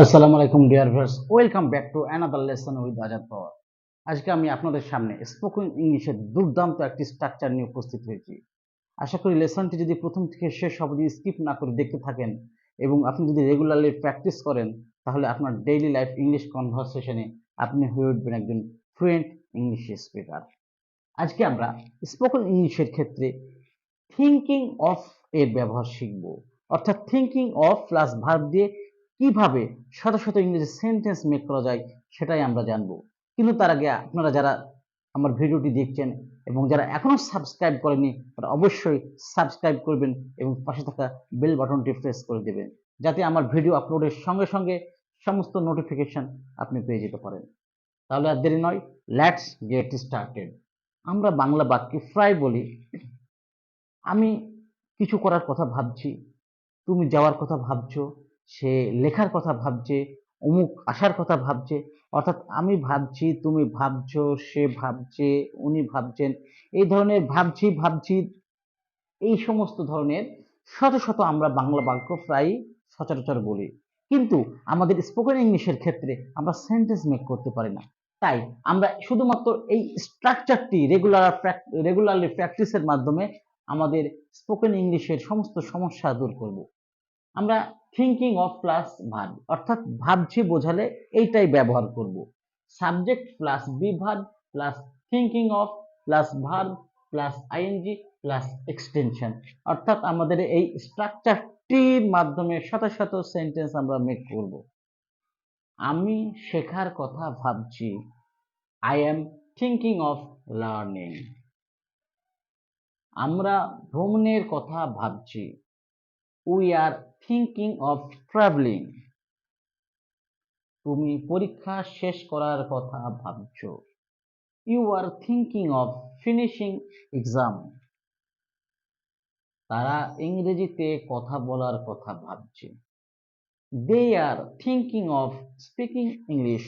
আসসালামু আলাইকুম dear viewers welcome back to another lesson with Azad power আজকে আমি আপনাদের সামনে স্পোকেন ইংলিশের দুর্দান্ত একটি স্ট্রাকচার নিয়ে উপস্থিত হয়েছি। আশা করি লেসনটি যদি প্রথম থেকে শেষ অবধি স্কিপ না করে দেখতে থাকেন এবং আপনি যদি রেগুলারলি প্র্যাকটিস করেন, তাহলে আপনার ডেইলি লাইফ ইংলিশ কনভারসেশনে আপনি হয়ে উঠবেন একজন ফ্লুয়েন্ট ইংলিশ স্পিকার আজকে আমরা স্পোকেন ইংলিশের ক্ষেত্রে থিঙ্কিং অফ এর ব্যবহার শিখব। অর্থাৎ থিঙ্কিং অফ প্লাস ভার্ব দিয়ে কীভাবে শত শত ইংরেজি সেন্টেন্স মেক করা যায় সেটাই আমরা জানব। কিন্তু তার আগে আপনারা যারা আমার ভিডিওটি দেখছেন এবং যারা এখনও সাবস্ক্রাইব করেনি তারা অবশ্যই সাবস্ক্রাইব করবেন এবং পাশে থাকা বেল বাটনটি প্রেস করে দেবেন, যাতে আমার ভিডিও আপলোডের সঙ্গে সঙ্গে সমস্ত নোটিফিকেশন আপনি পেয়ে যেতে পারেন। তাহলে আর দেরি নয় লেটস গেট স্টার্টেড আমরা বাংলা বাক্যে প্রায় বলি, আমি কিছু করার কথা ভাবছি, তুমি যাওয়ার কথা ভাবছ সে লেখার কথা ভাবছে, অমুক আসার কথা ভাবছে, অর্থাৎ আমি ভাবছি, তুমি ভাবছ, সে ভাবছে, উনি ভাবছেন, এই ধরনের ভাবছি ভাবছি, এই সমস্ত ধরনের শত শত আমরা বাংলা বাক্য প্রায় সচরাচর বলি। কিন্তু আমাদের স্পোকেন ইংলিশের ক্ষেত্রে আমরা সেন্টেন্স মেক করতে পারি না। তাই আমরা শুধুমাত্র এই স্ট্রাকচারটি রেগুলার রেগুলারলি প্র্যাকটিসের মাধ্যমে আমাদের স্পোকেন ইংলিশের সমস্ত সমস্যা দূর করব। আমরা থিঙ্কিং অফ প্লাস ভার্ব অর্থাৎ ভাবছি বোঝালে এইটাই ব্যবহার করব। Subject plus be verb plus thinking of plus verb plus ING plus extension অর্থাৎ আমাদের এই স্ট্রাকচারটির মাধ্যমে শত শত সেন্টেন্স আমরা মেক করব। আমি শেখার কথা ভাবছি। I am thinking of learning আমরা ভ্রমণের কথা ভাবছি। We are thinking of travelling তুমি পরীক্ষা শেষ করার কথা ভাবছ। You are thinking of finishing exam তারা ইংরেজিতে কথা বলার কথা ভাবছে। They are thinking of speaking English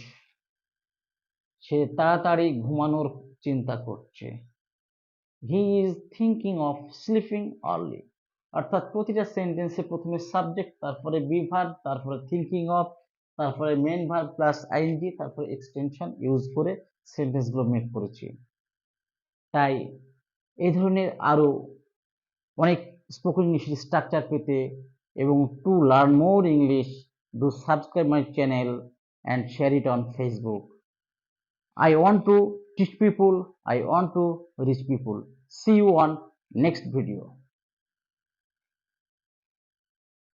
সে তাড়াতাড়ি ঘুমানোর চিন্তা করছে। He is thinking of sleeping early অর্থাৎ প্রতিটা সেন্টেন্সে প্রথমে সাবজেক্ট তারপরে বি ভার্ব তারপরে থিঙ্কিং অফ তারপরে মেন ভার্ব প্লাস আইএনজি তারপরে এক্সটেনশন ইউজ করে সেন্টেন্সগুলো মেক করেছি তাই এই ধরনের আরও অনেক স্পোকেন ইংলিশ স্ট্রাকচার পেতে এবং to learn more English do subscribe my channel and share it on Facebook I want to teach people, I want to reach people. See you on next video.